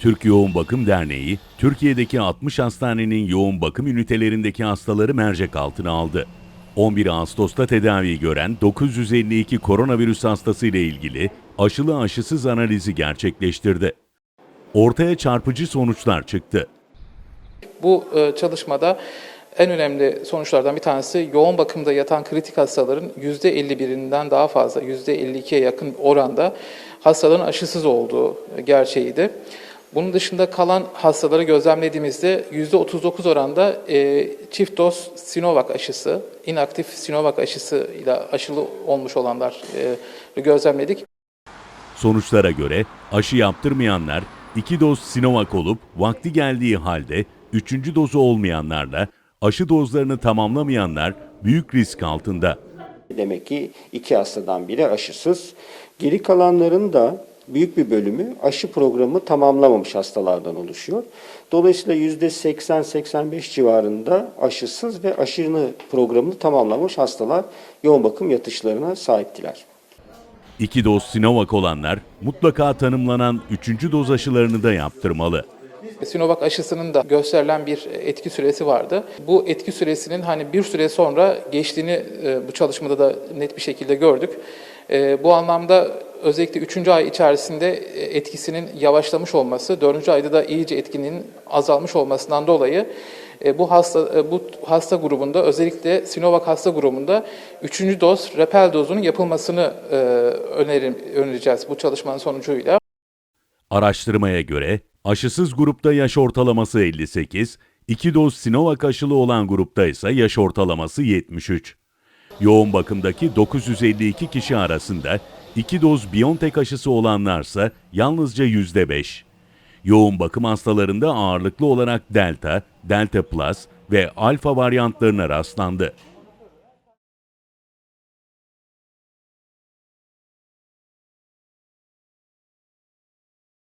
Türk Yoğun Bakım Derneği, Türkiye'deki 60 hastanenin yoğun bakım ünitelerindeki hastaları mercek altına aldı. 11 Ağustos'ta tedavi gören 952 koronavirüs hastası ile ilgili aşılı aşısız analizi gerçekleştirdi. Ortaya çarpıcı sonuçlar çıktı. Bu e, çalışmada en önemli sonuçlardan bir tanesi yoğun bakımda yatan kritik hastaların %51'inden daha fazla, %52'ye yakın oranda hastaların aşısız olduğu gerçeğiydi. Bunun dışında kalan hastaları gözlemlediğimizde %39 oranda e, çift doz Sinovac aşısı, inaktif Sinovac aşısı ile aşılı olmuş olanlar e, gözlemledik. Sonuçlara göre aşı yaptırmayanlar 2 doz Sinovac olup vakti geldiği halde 3. dozu olmayanlarla aşı dozlarını tamamlamayanlar büyük risk altında. Demek ki iki hastadan biri aşısız. Geri kalanların da büyük bir bölümü aşı programı tamamlamamış hastalardan oluşuyor. Dolayısıyla %80-85 civarında aşısız ve aşını programını tamamlamış hastalar yoğun bakım yatışlarına sahiptiler. 2 doz Sinovac olanlar mutlaka tanımlanan 3. doz aşılarını da yaptırmalı. Sinovac aşısının da gösterilen bir etki süresi vardı. Bu etki süresinin hani bir süre sonra geçtiğini e, bu çalışmada da net bir şekilde gördük. E, Bu anlamda özellikle 3. ay içerisinde e, etkisinin yavaşlamış olması, 4. ayda da iyice etkinin azalmış olmasından dolayı e, bu hasta e, bu hasta grubunda özellikle Sinovac hasta grubunda 3. doz repel dozunun yapılmasını önerim, önereceğiz bu çalışmanın sonucuyla. Araştırmaya göre aşısız grupta yaş ortalaması 58, 2 doz Sinovac aşılı olan grupta ise yaş ortalaması 73. Yoğun bakımdaki 952 kişi arasında 2 doz BioNTech aşısı olanlarsa yalnızca %5. Yoğun bakım hastalarında ağırlıklı olarak Delta, Delta Plus ve Alfa varyantlarına rastlandı.